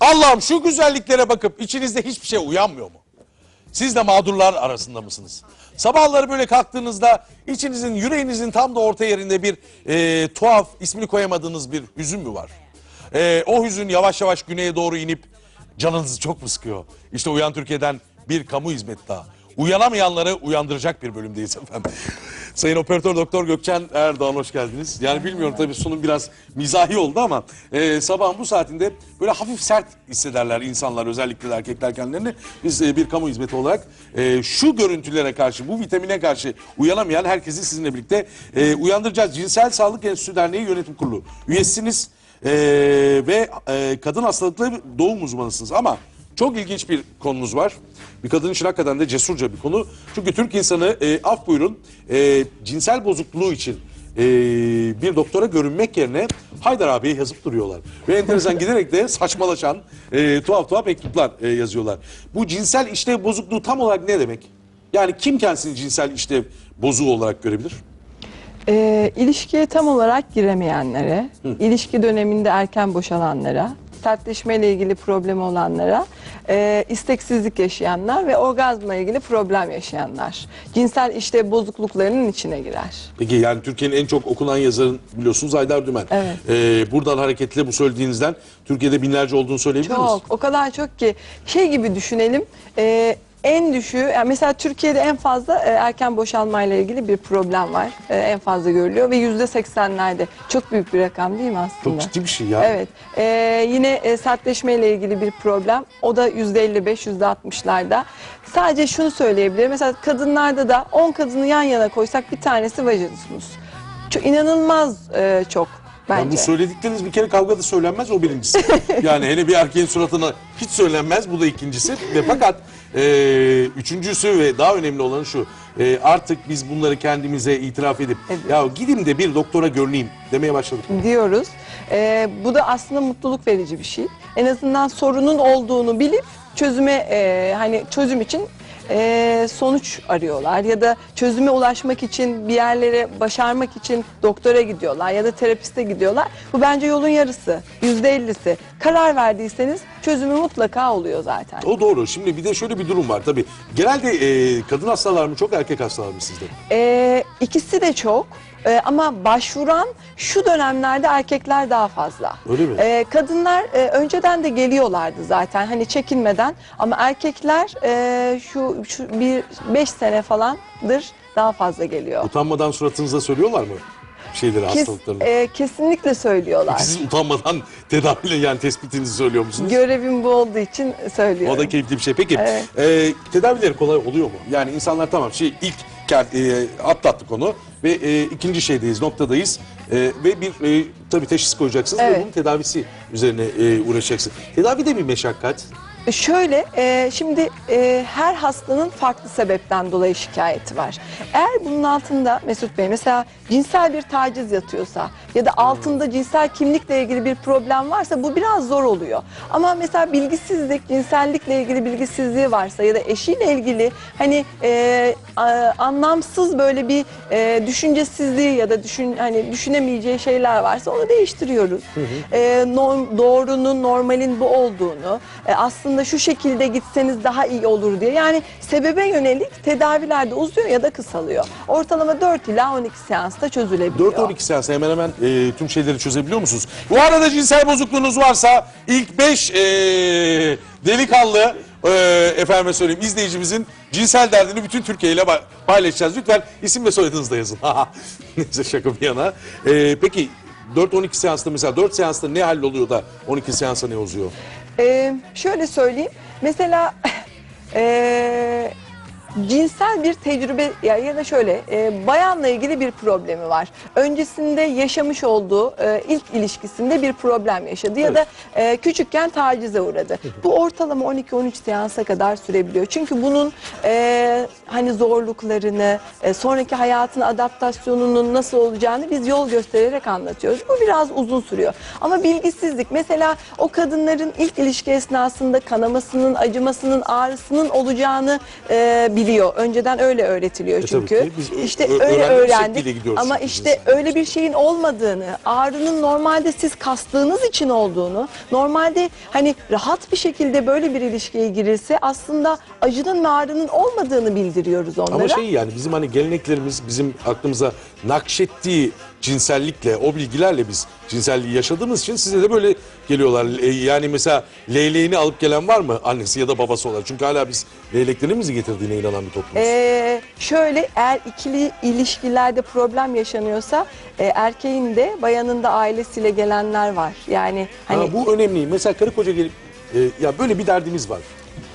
Allah'ım şu güzelliklere bakıp içinizde hiçbir şey uyanmıyor mu? Siz de mağdurlar arasında mısınız? Sabahları böyle kalktığınızda içinizin, yüreğinizin tam da orta yerinde bir e, tuhaf, ismini koyamadığınız bir hüzün mü var? E, o hüzün yavaş yavaş güneye doğru inip canınızı çok mu sıkıyor? İşte Uyan Türkiye'den bir kamu hizmeti daha. Uyanamayanları uyandıracak bir bölümdeyiz efendim. Sayın Operatör Doktor Gökçen Erdoğan hoş geldiniz. Yani bilmiyorum tabii sunum biraz mizahi oldu ama e, sabahın bu saatinde böyle hafif sert hissederler insanlar özellikle de erkekler kendilerini. Biz e, bir kamu hizmeti olarak e, şu görüntülere karşı bu vitamine karşı uyanamayan herkesi sizinle birlikte e, uyandıracağız. Cinsel Sağlık Enstitüsü Derneği Yönetim Kurulu üyesiniz e, ve e, kadın hastalıkları doğum uzmanısınız ama çok ilginç bir konumuz var. Bir kadın için hakikaten de cesurca bir konu. Çünkü Türk insanı e, af buyurun e, cinsel bozukluğu için e, bir doktora görünmek yerine Haydar abiye yazıp duruyorlar. Ve enteresan giderek de saçmalaşan e, tuhaf tuhaf mektuplar e, yazıyorlar. Bu cinsel işlev bozukluğu tam olarak ne demek? Yani kim kendisini cinsel işlev bozuğu olarak görebilir? E, ilişkiye tam olarak giremeyenlere, ilişki döneminde erken boşalanlara, sertleşmeyle ilgili problem olanlara, e, isteksizlik yaşayanlar ve orgazmla ilgili problem yaşayanlar. Cinsel işte bozukluklarının içine girer. Peki yani Türkiye'nin en çok okunan yazarın biliyorsunuz Haydar Dümen. Evet. E, buradan hareketle bu söylediğinizden Türkiye'de binlerce olduğunu söyleyebilir misiniz? Çok, o kadar çok ki şey gibi düşünelim. e, en düşüğü, yani mesela Türkiye'de en fazla e, erken boşalmayla ilgili bir problem var. E, en fazla görülüyor ve yüzde seksenlerde. Çok büyük bir rakam değil mi aslında? Çok ciddi bir şey ya. Evet. Ee, yine e, sertleşmeyle ilgili bir problem. O da yüzde 55, yüzde 60'larda. Sadece şunu söyleyebilirim. Mesela kadınlarda da 10 kadını yan yana koysak bir tanesi vajinismus. Çok inanılmaz e, çok Yani bence. bu söyledikleriniz bir kere kavgada söylenmez o birincisi. yani hele bir erkeğin suratına hiç söylenmez bu da ikincisi. Ve fakat e, üçüncüsü ve daha önemli olan şu. e, artık biz bunları kendimize itiraf edip Evet. ya gideyim de bir doktora görüneyim demeye başladık. diyoruz. Ee, bu da aslında mutluluk verici bir şey. En azından sorunun olduğunu bilip çözüme e, hani çözüm için e, sonuç arıyorlar ya da çözüme ulaşmak için bir yerlere başarmak için doktora gidiyorlar ya da terapiste gidiyorlar. Bu bence yolun yarısı, yüzde ellisi. Karar verdiyseniz çözümü mutlaka oluyor zaten. O doğru. Şimdi bir de şöyle bir durum var tabii. Genelde e, kadın hastalar mı çok erkek hastalar mı sizde? Ee, ikisi de çok Ee, ama başvuran şu dönemlerde erkekler daha fazla. Öyle mi? Ee, kadınlar e, önceden de geliyorlardı zaten hani çekinmeden ama erkekler e, şu, şu bir beş sene falandır daha fazla geliyor. Utanmadan suratınıza söylüyorlar mı şeyleri Kes- hastalıklarını? e, kesinlikle söylüyorlar. Siz utanmadan tedaviyle yani tespitinizi söylüyor musunuz? Görevim bu olduğu için söylüyorum. O da keyifli bir şey. Peki Evet. e, tedavileri kolay oluyor mu? Yani insanlar tamam şey ilk e, atlattık onu ve e, ikinci şeydeyiz, noktadayız E, ve bir e, tabii teşhis koyacaksınız ve Evet. bunun tedavisi üzerine e, uğraşacaksınız. Tedavi de bir meşakkat. Şöyle, e, şimdi e, her hastanın farklı sebepten dolayı şikayeti var. Eğer bunun altında Mesut Bey mesela cinsel bir taciz yatıyorsa ya da altında cinsel kimlikle ilgili bir problem varsa bu biraz zor oluyor. Ama mesela bilgisizlik, cinsellikle ilgili bilgisizliği varsa ya da eşiyle ilgili hani e, a- anlamsız böyle bir e, düşüncesizliği ya da düşün hani düşünemeyeceği şeyler varsa onu değiştiriyoruz. E, norm- doğrunun, normalin bu olduğunu, e, aslında şu şekilde gitseniz daha iyi olur diye. Yani sebebe yönelik tedaviler de uzuyor ya da kısalıyor. Ortalama 4 ila 12 seansta çözülebiliyor. 4-12 seans hemen hemen e, tüm şeyleri çözebiliyor musunuz? Bu arada cinsel bozukluğunuz varsa ilk 5 delikanlı e, efendime söyleyeyim izleyicimizin cinsel derdini bütün Türkiye ile paylaşacağız. Lütfen isim ve soyadınızı da yazın. Neyse şaka bir yana. E, peki 4-12 seansta mesela 4 seansta ne halloluyor da 12 seansa ne uzuyor? Ee, şöyle söyleyeyim. Mesela ee, cinsel bir tecrübe ya, ya da şöyle e, bayanla ilgili bir problemi var. Öncesinde yaşamış olduğu e, ilk ilişkisinde bir problem yaşadı ya da e, küçükken tacize uğradı. Bu ortalama 12-13 seansa kadar sürebiliyor. Çünkü bunun e, hani zorluklarını, e, sonraki hayatın adaptasyonunun nasıl olacağını biz yol göstererek anlatıyoruz. Bu biraz uzun sürüyor. Ama bilgisizlik mesela o kadınların ilk ilişki esnasında kanamasının, acımasının, ağrısının olacağını e, biliyor. Önceden öyle öğretiliyor E, çünkü. ki. Biz işte öyle öğrendik. Ama işte biz. öyle bir şeyin olmadığını, ağrının normalde siz kastığınız için olduğunu, normalde hani rahat bir şekilde böyle bir ilişkiye girilse aslında acının ve ağrının olmadığını bildiriyoruz onlara. Ama şey yani bizim hani geleneklerimiz bizim aklımıza nakşettiği cinsellikle, o bilgilerle biz cinselliği yaşadığımız için size de böyle geliyorlar. E, Yani mesela leyleğini alıp gelen var mı annesi ya da babası olarak? Çünkü hala biz leyleklerimizi getirdiğine inanan bir toplumuz. Ee, şöyle eğer ikili ilişkilerde problem yaşanıyorsa e, erkeğin de bayanın da ailesiyle gelenler var. Yani hani ha, bu önemli. Mesela karı koca gelip e, ya böyle bir derdimiz var.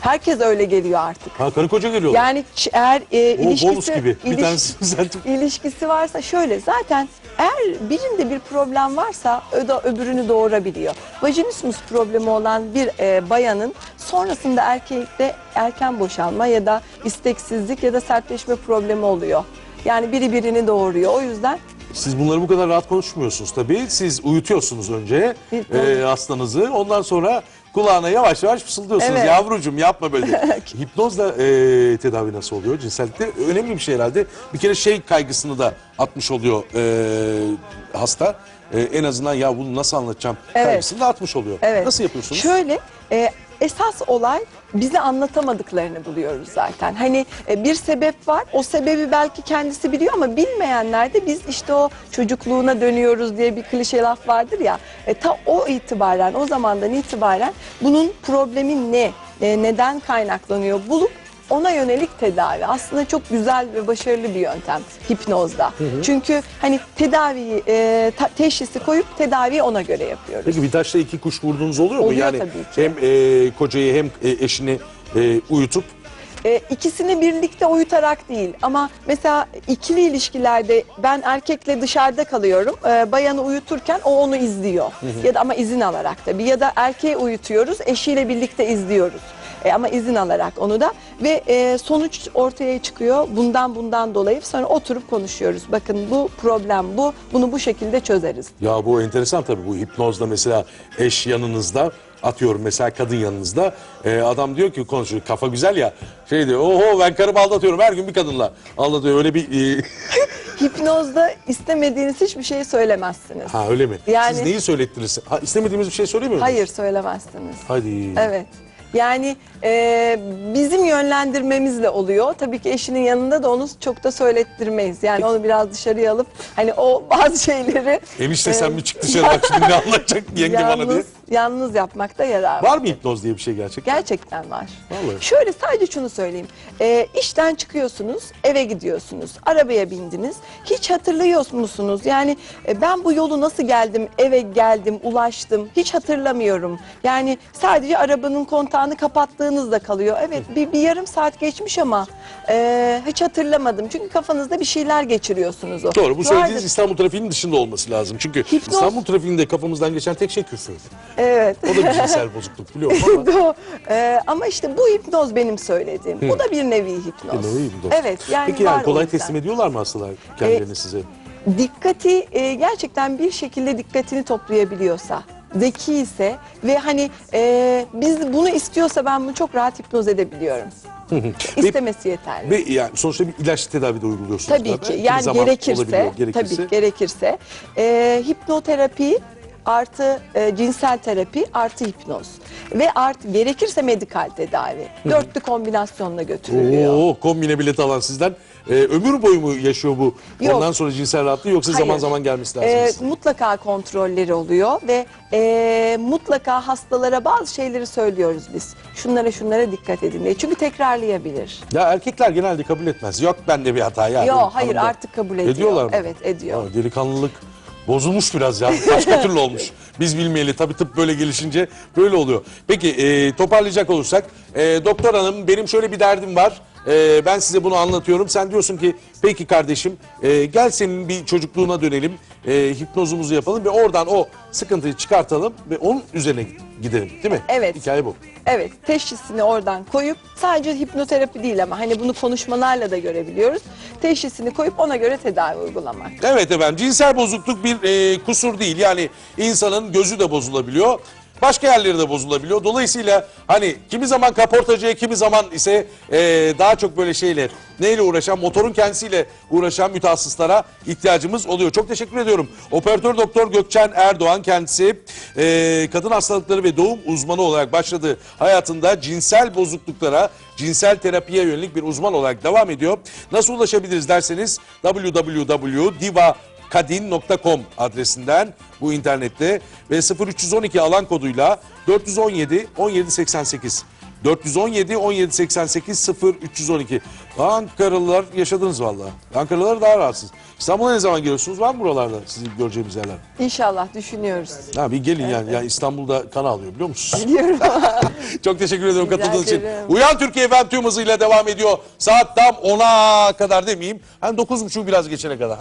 Herkes öyle geliyor artık. Ha karı koca geliyorlar. Yani ç- eğer e, o ilişkisi, gibi. Bir iliş- düzeltip ilişkisi varsa şöyle zaten eğer birinde bir problem varsa o da öbürünü doğurabiliyor. Vajinismus problemi olan bir e, bayanın sonrasında erkekte erken boşalma ya da isteksizlik ya da sertleşme problemi oluyor. Yani biri birini doğuruyor. O yüzden Siz bunları bu kadar rahat konuşmuyorsunuz tabii. Siz uyutuyorsunuz önce e, hastanızı. Ondan sonra kulağına yavaş yavaş fısıldıyorsunuz. Evet. Yavrucuğum yapma böyle. Hipnozla e, tedavi nasıl oluyor cinsellikte? Önemli bir şey herhalde. Bir kere şey kaygısını da atmış oluyor e, hasta. E, en azından ya bunu nasıl anlatacağım Evet. kaygısını da atmış oluyor. Evet. Nasıl yapıyorsunuz? Şöyle e, esas olay bize anlatamadıklarını buluyoruz zaten. Hani e, bir sebep var. O sebebi belki kendisi biliyor ama bilmeyenler de biz işte o çocukluğuna dönüyoruz diye bir klişe laf vardır ya. E, ta o itibaren o zamandan itibaren bunun problemi ne? E, neden kaynaklanıyor? Bulup ona yönelik tedavi aslında çok güzel ve başarılı bir yöntem hipnozda. Çünkü hani tedaviyi e, ta- teşhisi koyup tedaviyi ona göre yapıyoruz. Peki bir taşla iki kuş vurduğunuz oluyor mu? Oluyor yani tabii ki. hem e, kocayı hem e, eşini e, uyutup E, ikisini birlikte uyutarak değil ama mesela ikili ilişkilerde ben erkekle dışarıda kalıyorum. E, bayanı uyuturken o onu izliyor. Ya da ama izin alarak tabii ya da erkeği uyutuyoruz eşiyle birlikte izliyoruz. E, ama izin alarak onu da ve e, sonuç ortaya çıkıyor bundan bundan dolayı sonra oturup konuşuyoruz. Bakın bu problem bu bunu bu şekilde çözeriz. Ya bu enteresan tabii bu hipnozda mesela eş yanınızda atıyorum mesela kadın yanınızda e, adam diyor ki konuşuyor kafa güzel ya şey diyor oho ben karımı aldatıyorum her gün bir kadınla aldatıyor öyle bir e, Hipnozda istemediğiniz hiçbir şeyi söylemezsiniz. ha öyle mi? Yani- Siz neyi söylettiniz? Ha, istemediğimiz bir şey söylemiyor musunuz? Hayır söylemezsiniz. Hadi. Evet. Yani e, bizim yönlendirmemizle oluyor. Tabii ki eşinin yanında da onu çok da söylettirmeyiz. Yani onu biraz dışarıya alıp hani o bazı şeyleri Enişte e, sen mi çık dışarı bak şimdi ne anlatacak yenge bana diye. yalnız, yalnız yapmakta yarar var. Var mı hipnoz diye bir şey gerçekten? Gerçekten var. Vallahi. Şöyle sadece şunu söyleyeyim. Ee, işten çıkıyorsunuz, eve gidiyorsunuz, arabaya bindiniz. Hiç hatırlıyor musunuz? Yani e, ben bu yolu nasıl geldim, eve geldim, ulaştım hiç hatırlamıyorum. Yani sadece arabanın kontağını kapattığınızda kalıyor. Evet bir, bir yarım saat geçmiş ama e, hiç hatırlamadım. Çünkü kafanızda bir şeyler geçiriyorsunuz o. Doğru bu söylediğiniz Vardır. İstanbul trafiğinin dışında olması lazım. Çünkü Hipnoz- İstanbul trafiğinde kafamızdan geçen tek şey küfür. Evet. O da bir cinsel bozukluk biliyorum ama. Do- Ee, ama işte bu hipnoz benim söylediğim. Bu da bir nevi hipnoz. Bir nevi hipnoz. Evet yani Peki yani o kolay yüzden. teslim ediyorlar mı hastalar kendilerini size? Dikkati e, gerçekten bir şekilde dikkatini toplayabiliyorsa, zeki ise ve hani e, biz bunu istiyorsa ben bunu çok rahat hipnoz edebiliyorum. İstemesi yeterli. Ve yani sonuçta bir ilaç tedavi de uyguluyorsunuz. Tabii galiba. ki Kimi yani zaman gerekirse, olabiliyor, gerekirse. tabii gerekirse e, hipnoterapi artı e, cinsel terapi artı hipnoz ve artı gerekirse medikal tedavi dörtlü kombinasyonla götürülüyor. Oo, kombine bilet alan sizden. Ee, ömür boyu mu yaşıyor bu? Yok. Ondan sonra cinsel rahatlığı yoksa zaman Hayır. zaman gelmesi lazım. Ee, size? mutlaka kontrolleri oluyor ve e, mutlaka hastalara bazı şeyleri söylüyoruz biz. Şunlara şunlara dikkat edin diye. Çünkü tekrarlayabilir. ya erkekler genelde kabul etmez. Yok bende bir hata ya. Yok benim hayır hanımda. artık kabul ediyor. Ediyorlar mı? Evet ediyor. Ha, delikanlılık bozulmuş biraz ya. Başka türlü olmuş. Biz bilmeyeli tabii tıp böyle gelişince böyle oluyor. Peki e, toparlayacak olursak e, doktor hanım benim şöyle bir derdim var. E, ben size bunu anlatıyorum. Sen diyorsun ki peki kardeşim e, gel senin bir çocukluğuna dönelim. E, hipnozumuzu yapalım ve oradan o sıkıntıyı çıkartalım ve onun üzerine gidelim değil mi? Evet. Hikaye bu. Evet teşhisini oradan koyup sadece hipnoterapi değil ama hani bunu konuşmalarla da görebiliyoruz. Teşhisini koyup ona göre tedavi uygulamak. Evet efendim cinsel bozukluk bir e, kusur değil. Yani insanın gözü de bozulabiliyor. Başka yerleri de bozulabiliyor. Dolayısıyla hani kimi zaman kaportacıya kimi zaman ise e, daha çok böyle şeyle neyle uğraşan motorun kendisiyle uğraşan mütehassıslara ihtiyacımız oluyor. Çok teşekkür ediyorum. Operatör Doktor Gökçen Erdoğan kendisi e, kadın hastalıkları ve doğum uzmanı olarak başladığı hayatında cinsel bozukluklara, cinsel terapiye yönelik bir uzman olarak devam ediyor. Nasıl ulaşabiliriz derseniz www.diva kadin.com adresinden bu internette ve 0312 alan koduyla 417 1788 417 1788 0312 Ankaralılar yaşadınız vallahi. Ankaralılar daha rahatsız. İstanbul'a ne zaman geliyorsunuz? Var mı buralarda sizi göreceğimiz yerler? İnşallah düşünüyoruz. Ha bir gelin yani. yani İstanbul'da kan alıyor biliyor musunuz? Biliyorum. Çok teşekkür ediyorum Rica katıldığınız için. ederim. Uyan Türkiye efendim tüm hızıyla devam ediyor. Saat tam 10'a kadar demeyeyim. Hani 9.30 biraz geçene kadar.